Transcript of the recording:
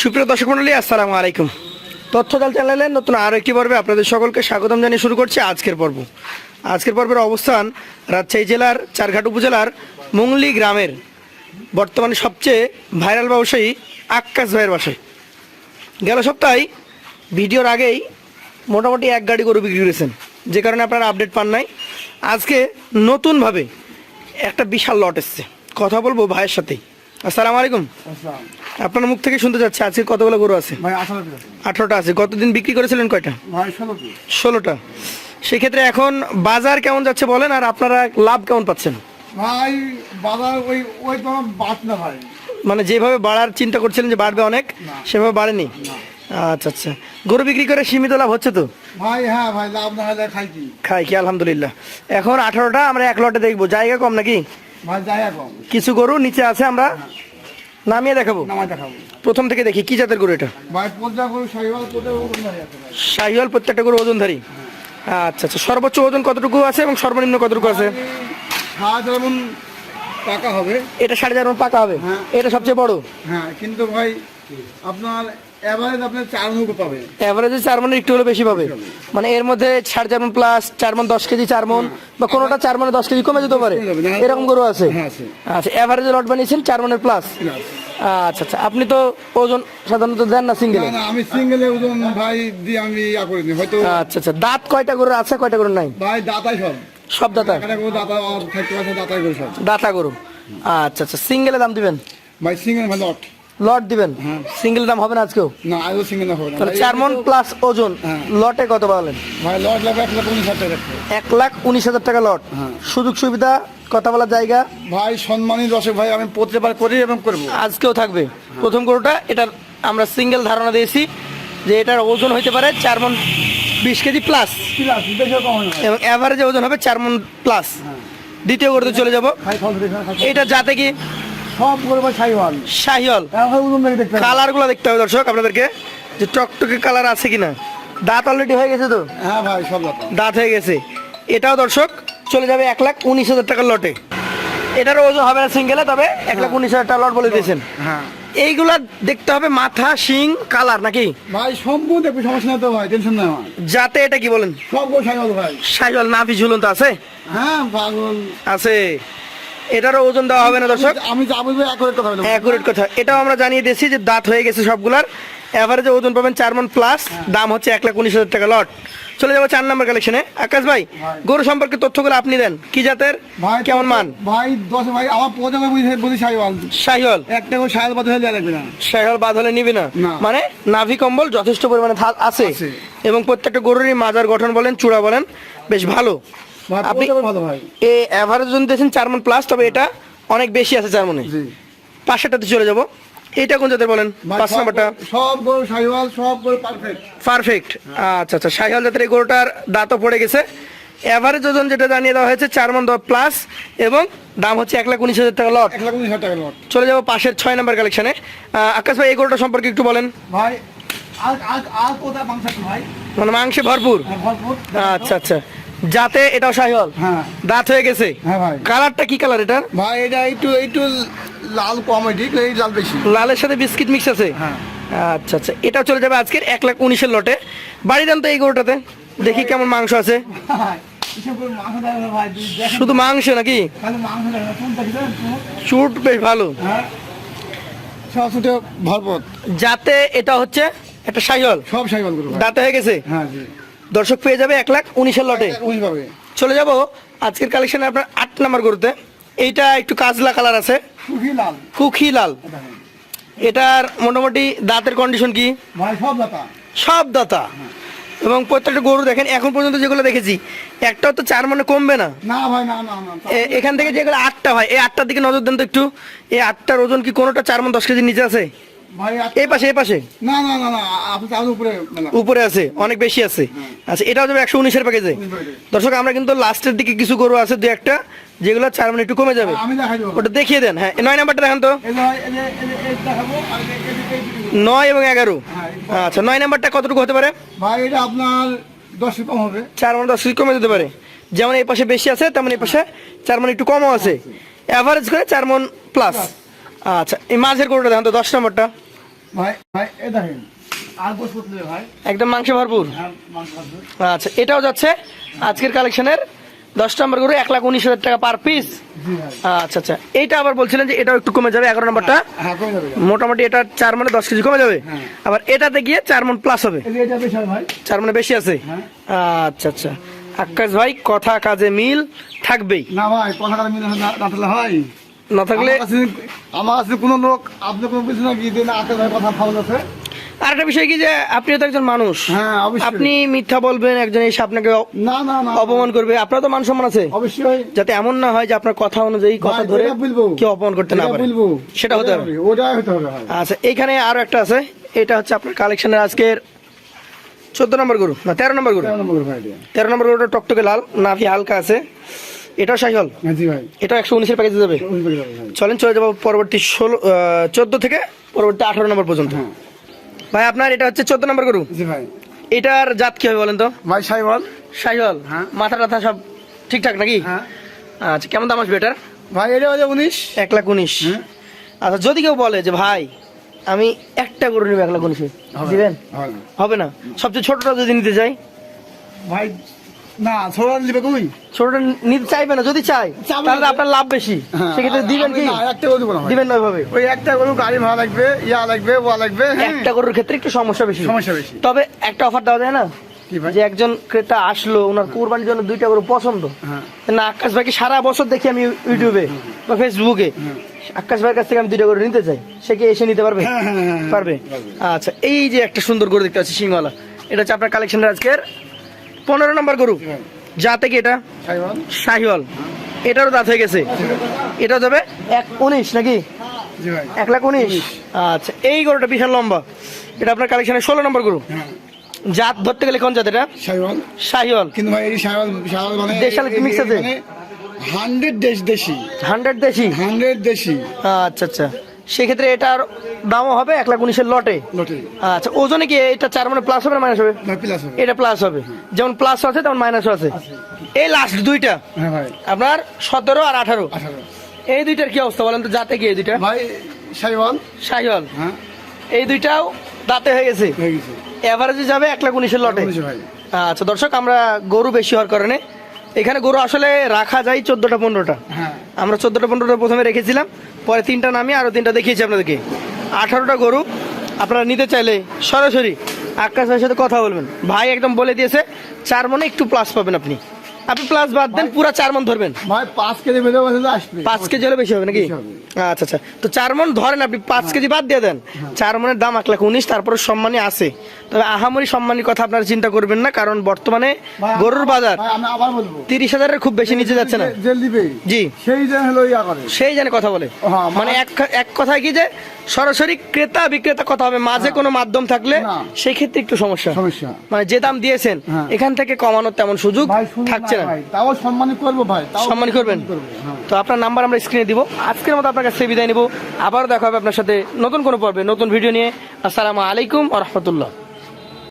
সুপ্রিয় দর্শক মন্ডলী, আসসালামু আলাইকুম। তথ্যদল চ্যানেলের নতুন আরও একটি পর্বে আপনাদের সকলকে স্বাগতম জানিয়ে শুরু করছি আজকের পর্ব। আজকের পর্বের অবস্থান রাজশাহী জেলার চারঘাট উপজেলার মুংলি গ্রামের বর্তমানে সবচেয়ে ভাইরাল ব্যবসায়ী আক্কাস ভাইয়ের বাসায়। গেল সপ্তাহে ভিডিওর আগেই মোটামুটি এক গাড়ি গরু বিক্রি করেছেন। যে কারণে আপনারা আপডেট পান নাই। আজকে নতুনভাবে একটা বিশাল লট এসছে। কথা বলব ভাইয়ের সাথেই। আসসালামু আলাইকুম। আপনার মুখ থেকে শুনতে যাচ্ছে আজকে কতগুলো গরু আছে? আঠারোটা আছে। গতদিন বিক্রি করেছিলেন কয়টা? ষোলোটা। সেক্ষেত্রে এখন বাজার কেমন যাচ্ছে বলেন আর আপনারা লাভ কেমন পাচ্ছেন? ভাই বাজার ওই ওই তো বাদ না ভাই। মানে যেভাবে বাড়ার চিন্তা করছিলেন যে বাড়বে অনেক সেভাবে বাড়েনি? আচ্ছা আচ্ছা। গরু বিক্রি করে সীমিত লাভ হচ্ছে তো? ভাই হ্যাঁ ভাই লাভ না হলে খাই কি? খাই কি আলহামদুলিল্লাহ। এখন আঠারোটা আমরা এক লটে দেখব। জায়গা কম নাকি? কিছু গরু নিচে আছে আমরা। নামিয়ে দেখাবো। প্রথম থেকে দেখি কি জাতের গরু এটা? শাহিওয়াল প্রত্যেকটা গরু ওজনধারী আচ্ছা আচ্ছা। সর্বোচ্চ ওজন কতটুকু আছে এবং সর্বনিম্ন কতটুকু আছে? টাকা হবে। এটা সাড়ে চার পাকা হবে? হ্যাঁ। এটা সবচেয়ে বড়? হ্যাঁ কিন্তু ভাই আপনার এভারেজ মনের একটু হলে বেশি পাবে। মানে এর মধ্যে চার মন প্লাস মন কেজি মন বা কোনোটা মনে কেজি কমে যেতে পারে। এরকম গরু আছে? হ্যাঁ, আচ্ছা লট বানিয়েছেন মনের প্লাস আচ্ছা আচ্ছা আপনি তো ওজন সাধারণত দেন না সিঙ্গেল না না আমি সিঙ্গেলে ওজন ভাই দিয়ে আমি ইয়া করে দিই হয়তো আচ্ছা আচ্ছা দাঁত কয়টা গরুর আছে কয়টা গরুর নাই? ভাই দাতাই সব। সব দাতা দাতা থাকতে পারছে দাতাই করে সব। দাতা গরু। আচ্ছা আচ্ছা সিঙ্গেলে দাম দিবেন? ভাই সিঙ্গেল ভাই লট লট দিবেন? হ্যাঁ। সিঙ্গেল দাম হবে না আজকেও? না আজও সিঙ্গেল হবে না। চার মন প্লাস ওজন হ্যাঁ। লটে কত বলেন ভাই লট লাগবে এক লাখ উনিশ হাজার টাকা। এক লাখ উনিশ হাজার টাকা লট। হ্যাঁ। সুযোগ সুবিধা কথা বলার জায়গা? ভাই সম্মানী দর্শক ভাই আমি প্রতিবার করি এবং করব। আজকেও থাকবে। প্রথম গরুটা এটার আমরা সিঙ্গেল ধারণা দিয়েছি যে এটার ওজন হইতে পারে চার মন বিশ কেজি প্লাস এবং অ্যাভারেজে ওজন হবে চার মন প্লাস দ্বিতীয় গরুতে চলে যাব। এটা যাতে কি সব ভাই সাইওয়াল শাহিওল এখন ওজন দেখে দেখতে হবে। কালারগুলো দেখতে হবে দর্শক আপনাদেরকে। যে টকটকে কালার আছে কিনা। দাঁত অলরেডি হয়ে গেছে তো? হ্যাঁ ভাই সব দাঁত। হয়ে গেছে। এটাও দর্শক চলে যাবে এক লাখ উনিশ হাজার টাকার লটে এটারও ওজন হবে না সিঙ্গেলে তবে এক লাখ উনিশ হাজার টাকা লট বলে দিয়েছেন। হ্যাঁ। এইগুলা দেখতে হবে মাথা শিং কালার নাকি? ভাই সম্পূর্ণ দেখবি সমস্যা তো ভাই টেনশন নেই আমার। যাতে এটা কি বলেন? সব সাইওয়াল ভাই। সাইজল নাভি ঝুলন্ত আছে? হ্যাঁ পাগল। আছে। এটারও ওজন দেওয়া হবে না দর্শক। আমি যা বলব এক কথা বলব। অ্যাকুরেট কথা। এটাও আমরা জানিয়ে দিয়েছি যে দাঁত হয়ে গেছে সবগুলার। এভারেজে ওজন পাবেন চার মন প্লাস দাম হচ্ছে এক লাখ উনিশ হাজার টাকা লট চলে যাব চার নম্বর কালেকশনে আকাশ ভাই গরু সম্পর্কে তথ্যগুলো আপনি দেন। কি জাতের? ভাই কেমন মান? ভাই দশ ভাই আমার পর্যন্ত বুঝি বুঝি সাইওয়াল শাহিওল একটা করে সাইওয়াল বাদ হয়ে লাগবে না। শাহিওল বাদ হলে নিবি না। মানে নাভি কম্বল যথেষ্ট পরিমাণে আছে। এবং প্রত্যেকটা গরুরই মাজার গঠন বলেন চূড়া বলেন বেশ ভালো। আপনি পর্যন্ত ভালো ভাই। এ অ্যাভারেজ ওজন দিয়েছেন চার মন প্লাস তবে এটা অনেক বেশি আছে চার মনে। চলে যাব। এটা কোন জাতের বলেন? পাঁচ সব নম্বরটা। সব গরু সাইওয়াল সব গরু পারফেক্ট পারফেক্ট আচ্ছা আচ্ছা শাহিওয়াল জাতের এই গরুটার দাঁতও পড়ে গেছে। এভারেজ ওজন যেটা জানিয়ে দেওয়া হয়েছে চার মন প্লাস এবং দাম হচ্ছে এক লাখ উনিশ হাজার টাকা লট এক লাখ উনিশ হাজার টাকা লট চলে যাব পাশের ছয় নম্বর কালেকশনে আকাশ ভাই এই গরুটা সম্পর্কে একটু বলেন। ভাই আর আর আর কোথায় মাংস ভাই? মানে মাংসে হ্যাঁ, ভরপুর। আচ্ছা আচ্ছা। যাতে এটাও শাহিওয়াল হ্যাঁ। দাঁত হয়ে গেছে। হ্যাঁ ভাই। কালারটা কি কালার এটার? ভাই এটা একটু একটু লাল কম ঠিক? এই লাল বেশি। লালের সাথে বিস্কিট মিক্স আছে? হ্যাঁ। আচ্ছা আচ্ছা। এটা চলে যাবে আজকের এক লাখ উনিশের লটে। বাড়ি দেন তো এই গরুটাতে। দেখি কেমন মাংস আছে। শুধু মাংস নাকি? চুট বেশ ভালো। হ্যাঁ। যাতে এটা হচ্ছে একটা সাইহল সব সাইকেল দাঁতে হয়ে গেছে? হ্যাঁ দর্শক পেয়ে যাবে এক লাখ উনিশের লটে। চলে যাব। আজকের কালেকশনে আপনার আট নাম্বার গরুতে। এইটা একটু কাজলা কালার আছে। কুখি লাল। এটার মোটামুটি দাঁতের কন্ডিশন কি? সব দাতা। এবং প্রত্যেকটা গরু দেখেন এখন পর্যন্ত যেগুলো দেখেছি একটাও তো চার মনে কমবে না। এখান থেকে যেগুলো আটটা হয় এই আটটার দিকে নজর দেন তো একটু। এই আটটার ওজন কি কোনোটা চার মন দশ কেজির নিচে আছে? এই পাশে এই পাশে। না না না না আপনি উপরে উপরে আছে অনেক বেশি আছে। আচ্ছা এটাও যাবে একশো উনিশের প্যাকেজে দর্শক আমরা কিন্তু লাস্টের দিকে কিছু গরু আছে দু একটা যেগুলো চার মানে একটু কমে যাবে। ওটা দেখিয়ে দেন হ্যাঁ। নয় নাম্বারটা দেখান তো। নয় এবং এগারো। হ্যাঁ, আচ্ছা নয় নাম্বারটা কতটুকু হতে পারে? ভাই এটা আপনার দশ কম হবে। চার মানে দশ কমে যেতে পারে। যেমন এই পাশে বেশি আছে তেমন এই পাশে চার মানে একটু কমও আছে। অ্যাভারেজ করে চার মন প্লাস আচ্ছা এই মাঝের গরুটা দেখান তো দশ নম্বরটা। ভাই ভাই এ দেখেন একদম মাংস ভরপুর। আর মাংস আছে আচ্ছা এটাও যাচ্ছে আজকের কালেকশনের দশ নম্বর গরু এক লাখ উনিশ হাজার টাকা পার পিস আচ্ছা আচ্ছা এইটা আবার বলছিলেন যে এটাও একটু কমে যাবে এগারো নম্বরটা? হ্যাঁ যাবে। মোটামুটি এটা চার মানে দশ কেজি কমে যাবে? হ্যাঁ। আবার এটাতে গিয়ে চার মন প্লাস হবে। চার মানে বেশি আছে? হ্যাঁ। আচ্ছা আচ্ছা। আকাশ ভাই কথা কাজে মিল থাকবেই। না ভাই কথাটা মিলে হয়। না থাকলে আমার কাছে কোনো লোক আপনি কোনো কিছু না গিয়ে দিন আকাশ ভাই কথা ফাউল আছে। আর একটা বিষয় কি যে আপনিও তো একজন মানুষ। হ্যাঁ আপনি মিথ্যা বলবেন একজন এসে আপনাকে না না না। অপমান করবে। আপনার তো মান সম্মান আছে। অবশ্যই। যাতে এমন না হয় যে আপনার কথা অনুযায়ী কথা ধরে কেউ অপমান করতে না পারে। সেটা হতে হবে। আচ্ছা এখানে আরও একটা আছে। এটা হচ্ছে আপনার কালেকশনের আজকের চোদ্দ নম্বর গরু না তেরো নম্বর গরু? তেরো নম্বর গরুটা টকটকে লাল নাভি হালকা আছে। জি ভাই। এটা একশো উনিশের প্যাকেজে যাবে চলেন চলে যাব পরবর্তী ষোলো চোদ্দ থেকে পরবর্তী আঠারো নম্বর পর্যন্ত। হ্যাঁ। ভাই আপনার এটা হচ্ছে চোদ্দ নম্বর গরু। জি ভাই। এটার জাত কি হবে বলেন তো? ভাই সাইবল সাইহল। হ্যাঁ। মাথা টাথা সব ঠিকঠাক নাকি? হ্যাঁ। আচ্ছা কেমন দাম আসবে এটার? ভাই এটা হচ্ছে উনিশ। এক লাখ উনিশ। আচ্ছা যদি কেউ বলে যে ভাই আমি একটা গরু নেব এক লাখ উনিশে হবে। দিবেন? না। হবে না। সবচেয়ে ছোটটা যদি নিতে চাই? ভাই না ছোড়া দিবে তুই ছোটটা নিতে চাইবে না যদি চাই তাহলে আপনার লাভ বেশি। হ্যাঁ, সেক্ষেত্রে দিবেন কি? একটা গরু দিব না দিবেন না ওইভাবে? ওই একটা গরু গাড়ি ভাড়া লাগবে ইয়া লাগবে ওয়া লাগবে হ্যাঁ। একটা গরুর ক্ষেত্রে একটু সমস্যা বেশি। সমস্যা বেশি। তবে একটা অফার দেওয়া যায় না? যে একজন ক্রেতা আসলো ওনার কোরবানির জন্য দুইটা গরু পছন্দ। হ্যাঁ। না আকাশ ভাইকে সারা বছর দেখি আমি ইউটিউবে বা ফেসবুকে আকাশ ভাইয়ের কাছ থেকে আমি দুইটা গরু নিতে চাই। সে কি এসে নিতে পারবে? হ্যাঁ, হ্যাঁ, হ্যাঁ, হ্যাঁ। পারবে। আচ্ছা এই যে একটা সুন্দর গরু দেখতে পাচ্ছি সিংওয়ালা এটা হচ্ছে আপনার কালেকশনের আজকের পনেরো নম্বর গরু। হ্যাঁ। যা থেকে এটা? শাহিওয়াল। এটারও দাঁত হয়ে গেছে? এটা যাবে? এক উনিশ নাকি? এক লাখ উনিশ? আচ্ছা এই গরুটা বিশাল লম্বা। এটা আপনার কালেকশনের ষোলো নম্বর গরু। হ্যাঁ। জাত ধরতে গেলে কোন জাত এটা? শাহিওয়াল। কিন্তু ভাই এই সাইবল সাইবল মানে দেশাল আছে? হান্ড্রেড দেশ দেশি। হান্ড্রেড দেশি? হান্ড্রেড দেশি। আচ্ছা আচ্ছা। সেক্ষেত্রে এটার দামও হবে এক লাখ উনিশের লটে। আচ্ছা ওজনে কি এটা চার মানে প্লাস হবে না মাইনাস হবে? এটা প্লাস হবে। যেমন প্লাস আছে তেমন মাইনাসও আছে। এই লাস্ট দুইটা। হ্যাঁ আপনার সতেরো আর আঠারো। এই দুইটার কি অবস্থা বলেন তো যাতে কি এই দুইটা? ভাই সাইবল শাহিওয়াল হ্যাঁ। এই দুইটাও দাঁতে হয়ে গেছে। এভারেজে যাবে এক লাখ উনিশের লটে। আচ্ছা দর্শক আমরা গরু বেশি হওয়ার কারণে এখানে গরু আসলে রাখা যায় চোদ্দটা পনেরোটা। হ্যাঁ। আমরা চোদ্দটা পনেরোটা প্রথমে রেখেছিলাম। পরে তিনটা নামিয়ে আরও তিনটা দেখিয়েছি আপনাদেরকে। আঠারোটা গরু, আপনারা নিতে চাইলে সরাসরি আকাশ ভাইয়ের সাথে কথা বলবেন। ভাই একদম বলে দিয়েছে, চার মনে একটু প্লাস পাবেন আপনি। আপনি প্লাস বাদ দেন পুরা চার মন ধরবেন। ভাই পাঁচ কেজি বেঁধে বসে আসবে। পাঁচ কেজি হলে বেশি হবে নাকি? আচ্ছা আচ্ছা। তো চার মন ধরেন আপনি পাঁচ কেজি বাদ দিয়ে দেন। চার মনের দাম এক লাখ উনিশ তারপরে সম্মানী আছে। তবে আহামরি সম্মানীর কথা আপনারা চিন্তা করবেন না কারণ বর্তমানে গরুর বাজার ভাই আমি আবার বলব। তিরিশ হাজারের খুব বেশি নিচে যাচ্ছে না। জি। সেই যে হলো ইয়া করে। সেই জানে কথা বলে। হ্যাঁ, মানে এক এক কথায় কি যে সরাসরি ক্রেতা বিক্রেতা কথা হবে মাঝে কোনো মাধ্যম থাকলে। সেই ক্ষেত্রে একটু সমস্যা। সমস্যা। মানে যে দাম দিয়েছেন হ্যাঁ। এখান থেকে কমানোর তেমন সুযোগ থাকছে না ভাই তাও সম্মান করব ভাই সম্মান করবেন? হ্যাঁ। তো আপনার নাম্বার আমরা স্ক্রিনে দিব। আজকের মতো আপনার কাছে বিদায় নিব। আবার দেখা হবে আপনার সাথে নতুন কোনো পর্বে নতুন ভিডিও নিয়ে। আসসালামু আলাইকুম আ রহমতুল্লাহ।